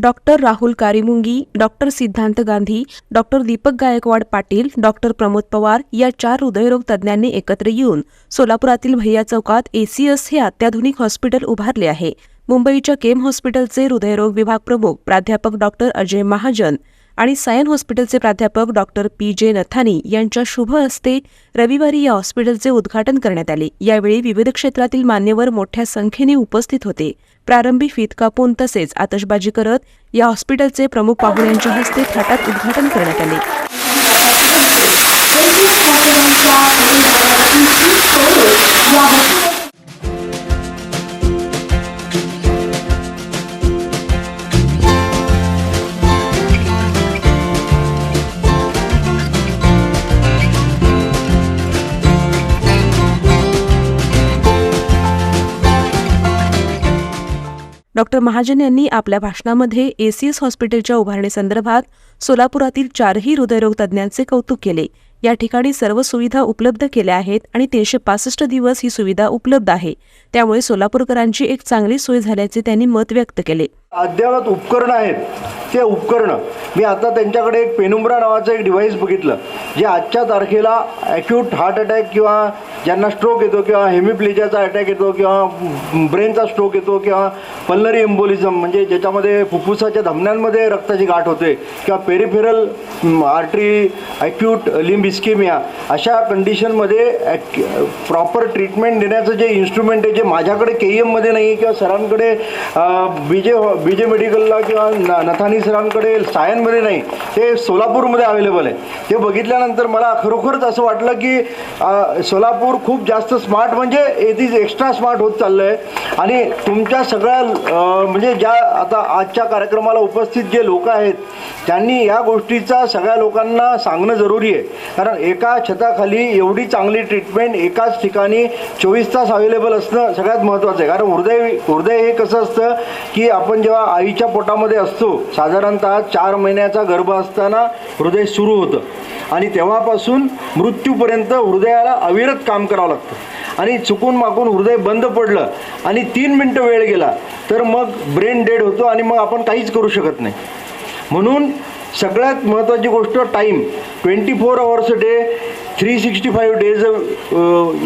Doctor Rahul Karimungi doctor Siddhant Gandhi doctor Deepak Gaikwad Patil doctor Pramod Pawar या चार हृदयरोग तज्ज्ञांनी एकत्र येऊन सोलापुरातील भैया चौकात एसीएस हे अत्याधुनिक हॉस्पिटल उभारले आहे. मुंबईच्या केम हॉस्पिटलचे हृदयरोग विभाग प्रमुख प्राध्यापक डॉक्टर अजय महाजन आणि सायन हॉस्पिटलचे प्राध्यापक डॉक्टर पी जे नथानी यांच्या शुभ हस्ते रविवारी या हॉस्पिटलचे उद्घाटन करण्यात आले. यावेळी विविध क्षेत्रातील मान्यवर मोठ्या संख्येने उपस्थित होते. प्रारंभी फीत कापून तसेच आतषबाजी करत या हॉस्पिटलचे प्रमुख पाहुण्यांच्या हस्ते थाटात उद्घाटन करण्यात आले. डॉक्टर महाजन यांनी आपल्या भाषणामध्ये एसीएस हॉस्पिटलच्या उभारणीसंदर्भात सोलापुरातील चारही हृदयरोग तज्ज्ञांचे कौतुक केले. या ठिकाणी सर्व सुविधा उपलब्ध केल्या आहेत आणि तीनशे पासष्ट दिवस ही सुविधा उपलब्ध आहे. त्यामुळे सोलापूरकरांची एक चांगली सोय झाल्याचे त्यांनी मत व्यक्त केले. अद्ययावत उपकरणं आहेत. ते उपकरणं. मी आता त्यांच्याकडे एक पेनुम्ब्रा नावाचं एक डिव्हाइस बघितलं. जे आजच्या तारखेला ॲक्यूट हार्ट अटॅक किंवा ज्यांना स्ट्रोक येतो किंवा हेमिप्लेजियाचा अटॅक येतो किंवा ब्रेनचा स्ट्रोक येतो किंवा पल्लरी एम्बोलिझम म्हणजे ज्याच्यामध्ये फुफ्फुसाच्या धमन्यांमध्ये रक्ताची गाठ होते किंवा peripheral artery acute limb ischemia अशा कंडिशनमध्ये प्रॉपर ट्रीटमेंट देण्याचं जे इन्स्ट्रुमेंट आहे जे माझ्याकडे के ई एममध्ये नाही किंवा सरांकडे बी जे बी जे मेडिकलला किंवा न- नथानी सरांकडे सायनमध्ये नाही. ते सोलापूरमध्ये अवेलेबल आहे. ते बघितल्यानंतर मला खरोखरच असं वाटलं की सोलापूर खूप जास्त स्मार्ट म्हणजे इट इज एक्स्ट्रा स्मार्ट होत चाललं आहे आणि तुमच्या सगळ्या म्हणजे ज्या आता आजच्या कार्यक्रमाला उपस्थित जे लोक आहेत त्यांनी या गोष्टीचा सगळ्या लोकांना सांगणं जरुरी आहे. कारण एका छताखाली एवढी चांगली ट्रीटमेंट एकाच ठिकाणी चोवीस तास अवेलेबल असणं सगळ्यात महत्त्वाचं आहे. कारण हृदय हृदय हे कसं असतं की आपण जेव्हा आईच्या पोटामध्ये असतो साधारणतः चार महिन्याचा गर्भ असताना हृदय सुरू होतं. आणि तेव्हापासून मृत्यूपर्यंत हृदयाला अविरत काम करावं लागतं. आणि चुकून माकून हृदय बंद पडलं आणि तीन मिनटं वेळ गेला तर मग ब्रेन डेड होतो आणि मग आपण काहीच करू शकत नाही. म्हणून सगळ्यात महत्त्वाची गोष्ट time twenty four hours day three sixty five days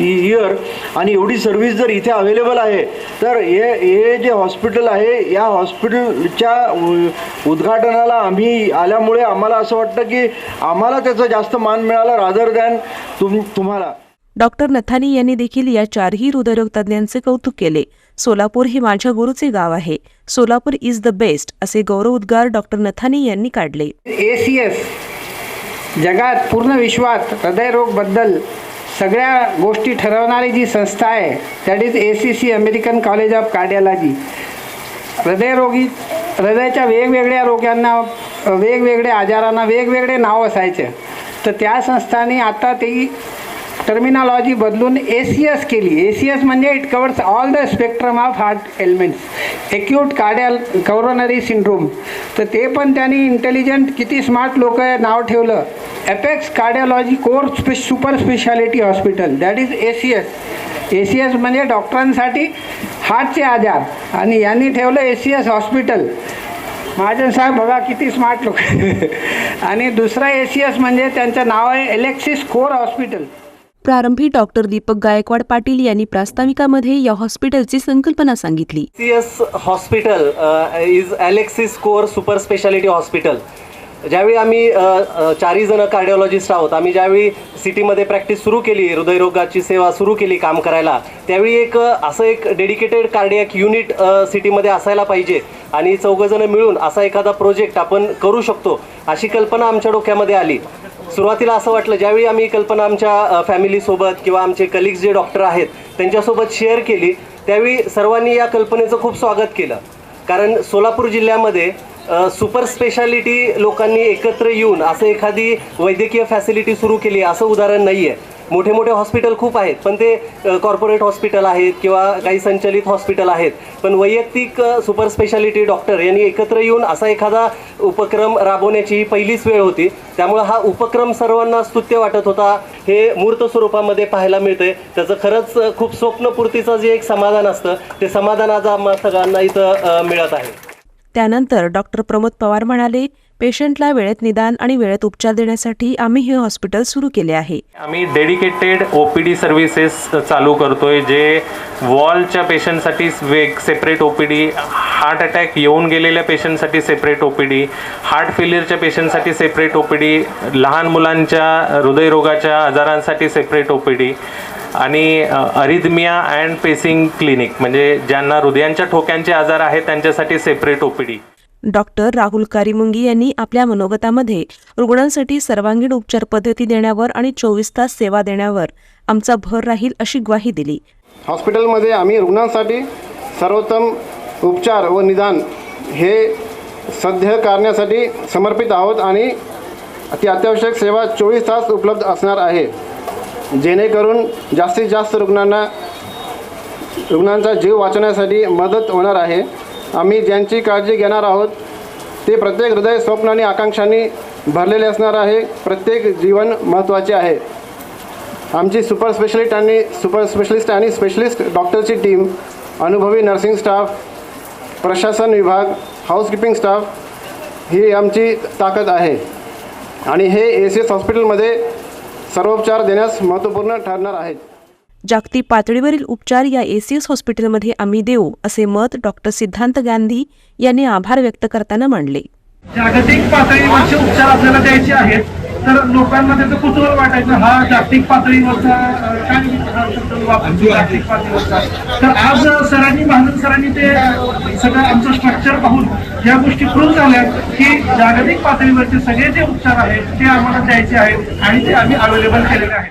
year आणि एवढी सर्व्हिस जर इथे अवेलेबल आहे तर हे हे जे हॉस्पिटल आहे या हॉस्पिटलच्या उ- उद्घाटनाला आम्ही आल्यामुळे आम्हाला असं वाटतं की आम्हाला त्याचा जास्त मान मिळाला रादर दॅन तुम तुम्हाला. डॉक्टर नथानी यांनी देखील या चारही हृदयरोग तज्ज्ञांचे कौतुक केले. सोलापूर हे माझ्या गुरुचे गाव आहे. सोलापूर इज द बेस्ट असे गौरव उद्गार डॉक्टर नथानी यांनी काढले. ए सी एस जगात पूर्ण विश्वात हृदयरोगबद्दल सगळ्या गोष्टी ठरवणारी जी संस्था आहे that is A C C American college of cardiology हृदयरोगी हृदयाच्या वेगवेगळ्या रोगांना वेगवेगळ्या आजारांना वेगवेगळे नाव असायचे. तर त्या संस्थांनी आता ती टर्मिनॉलॉजी बदलून ए सी एस केली. ए सी एस म्हणजे it covers all the spectrum of heart elements acute cardial coronary syndrome तर ते पण त्यांनी इंटेलिजंट किती स्मार्ट लोक नाव ठेवलं. Apex cardiology core स्पे super speciality hospital that is A C S A C S म्हणजे डॉक्टरांसाठी हार्टचे आजार. आणि यांनी ठेवलं A C S hospital Mahajan साहेब बघा किती स्मार्ट लोक. आणि दुसरा ए सी एस म्हणजे त्यांचं नाव आहे एलेक्सिस कोर हॉस्पिटल प्रारंभी डॉक्टर दीपक गायकवाड पाटील यांनी प्रास्ताविकामध्ये या हॉस्पिटलची संकल्पना सांगितली. C S hospital is Alexis core super speciality hospital ज्यावेळी आम्ही uh, uh, चारही जण कार्डिओलॉजिस्ट आहोत आम्ही ज्यावेळी सिटीमध्ये प्रॅक्टिस सुरू केली हृदयरोगाची सेवा सुरू केली काम करायला त्यावेळी एक uh, असं एक डेडिकेटेड कार्डियक युनिट सिटीमध्ये असायला पाहिजे आणि चौघंजणं मिळून असा एखादा प्रोजेक्ट आपण करू शकतो अशी कल्पना आमच्या डोक्यामध्ये आली. सुरुवातीला असं वाटलं ज्यावेळी आम्ही कल्पना आमच्या फॅमिलीसोबत किंवा आमचे कलिग्स जे डॉक्टर आहेत त्यांच्यासोबत शेअर केली त्यावेळी सर्वांनी या कल्पनेचं खूप स्वागत केलं. कारण सोलापूर जिल्ह्यामध्ये सुपर स्पेशालिटी लोकांनी एकत्र येऊन असं एखादी वैद्यकीय फॅसिलिटी सुरू केली असं उदाहरण नाही आहे मोठे मोठे हॉस्पिटल खूप आहेत पण ते कॉर्पोरेट हॉस्पिटल आहेत किंवा काही संचलित हॉस्पिटल आहेत. पण वैयक्तिक सुपर स्पेशालिटी डॉक्टर यांनी एकत्र येऊन असा एखादा उपक्रम राबवण्याची ही पहिलीच वेळ होती. त्यामुळे हा उपक्रम सर्वांना स्तुत्य वाटत होता. हे मूर्त स्वरूपामध्ये पाहायला मिळतंय. त्याचं खरंच खूप स्वप्नपूर्तीचं जे एक समाधान असतं ते समाधान आज आम्हा सगळ्यांना इथं मिळत आहे. त्यानंतर डॉक्टर प्रमोद पवार म्हणाले पेशंटला वेळेत निदान आणि वेळेत उपचार देण्यासाठी आम्ही हे हॉस्पिटल सुरू केले आहे. आम्ही dedicated O P D services चालू करतोय जे वॉलच्या पेशंटसाठी वेग separate O P D heart attack येऊन गेलेल्या पेशंटसाठी separate O P D heart फेल्युअरच्या पेशंटसाठी सेपरेट ओ पी डी लहान मुलांच्या हृदयरोगाच्या आजारांसाठी सेपरेट ओ पी डी आणि अरिथमिया अँड पेसिंग क्लिनिक म्हणजे ज्यांना हृदयांच्या ठोक्यांचे आजार आहेत त्यांच्यासाठी separate O P D doctor Rahul Karimungi यांनी आपल्या मनोगतामध्ये रुग्णांसाठी सर्वांगीण उपचार पद्धती देण्यावर आणि चोवीस तास सेवा देण्यावर आमचा भर राहील अशी ग्वाही दिली. हॉस्पिटलमध्ये आम्ही रुग्णांसाठी सर्वोत्तम उपचार व निदान हे सध्या करण्यासाठी समर्पित आहोत आणि ती अत्यावश्यक सेवा चोवीस तास उपलब्ध असणार आहे. जेणेकरून जास्तीत जास्त रुग्णांना रुग्णांचा जीव वाचवण्यासाठी मदत होणार आहे. आम्ही ज्यांची काळजी घेणार आहोत ते प्रत्येक हृदय स्वप्न आणि आकांक्षांनी भरलेले असणार आहे. प्रत्येक जीवन महत्त्वाचे आहे. आमची सुपर स्पेशलिस्ट आणि सुपर स्पेशलिस्ट आणि स्पेशलिस्ट डॉक्टरची टीम अनुभवी नर्सिंग स्टाफ प्रशासन विभाग हाऊसकीपिंग स्टाफ ही आमची ताकद आहे. आणि हे ए सी एस हॉस्पिटलमध्ये सर्वोपचार देण्यास महत्त्वपूर्ण ठरणार आहेत. जागतिक पातळीवरील उपचार या एसीएस हॉस्पिटलमध्ये आम्ही देऊ असे मत डॉक्टर सिद्धांत गांधी यांनी आभार व्यक्त करताना मांडले. जागतिक पातळीवरचे उपचार आपल्याला द्यायचे आहेत. तर लोकांना त्याचं कुतूहल वाटायचं. हा जागतिक पातळीवरचा काय शब्द वापरतो जागतिक पातळीवरचा? तर आज सरांनी महाजन सरांनी ते सगळं आमचं स्ट्रक्चर पाहून या गोष्टी प्रूव्ह झाल्या की जागतिक पातळीवरचे सगळे जे उपचार आहेत ते आम्हाला द्यायचे आहेत आणि ते आम्ही अवेलेबल केलेले आहेत.